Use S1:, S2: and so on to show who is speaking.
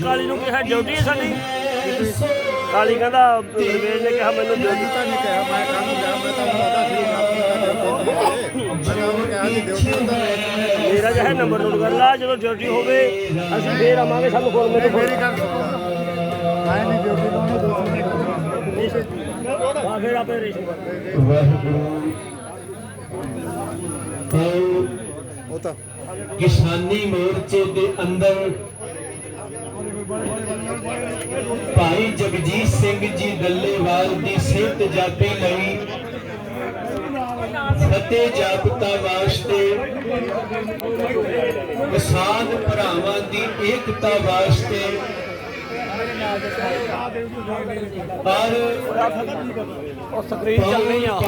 S1: ਕਾਲੀ ਨੂੰ ਕਿਹਾ ਜੋਦੀ ਹੈ ਕਾਲੀ ਕਹਿੰਦਾ ਰਵੇਸ਼ ਨੇ ਕਿਹਾ ਮੈਨੂੰ ਜੋਦੀ
S2: ਤਾਂ ਨਹੀਂ ਕਿਹਾ ਮੈਂ ਕੰਮ ਜਾ ਮੈਂ ਤਾਂ ਪਤਾ ਸੀ
S1: ਮੇਰਾ ਜਿਹੜਾ ਨੰਬਰ ਨੋਟ ਕਰ ਲਾ ਜਦੋਂ ਡਿਊਟੀ ਹੋਵੇ ਅਸੀਂ ਫੇਰ ਆਵਾਂਗੇ ਸਾਨੂੰ ਫੋਨ ਮੇਰੇ ਫੇਰ
S2: ਹੀ ਕਰ ਆਏ ਨਹੀਂ ਡਿਊਟੀ ਲਾਉਣੀ ਦੋ ਮਿੰਟ
S1: ਆ ਫੇਰ ਆਪੇ ਰੇਸ਼ਮ
S3: ਵਾਹਿਗੁਰੂ ਤੇ ਕਿਸਾਨੀ ਮੋਰਚੇ ਦੇ ਅੰਦਰ ਭਾਈ ਜਗਜੀਤ ਸਿੰਘ ਜੀ ਦੱਲੇਵਾਲ ਦੀ ਸਿਹਤ ਜਾਪੀ ਲਈ ਫਤਿਹ ਜਾਪਤਾ ਵਾਸਤੇ ਕਿਸਾਨ ਭਰਾਵਾਂ ਦੀ ਏਕਤਾ ਵਾਸਤੇ ਪਰ
S1: ਉਹ ਸਕਰੀਨ ਚੱਲ ਰਹੀ ਆ।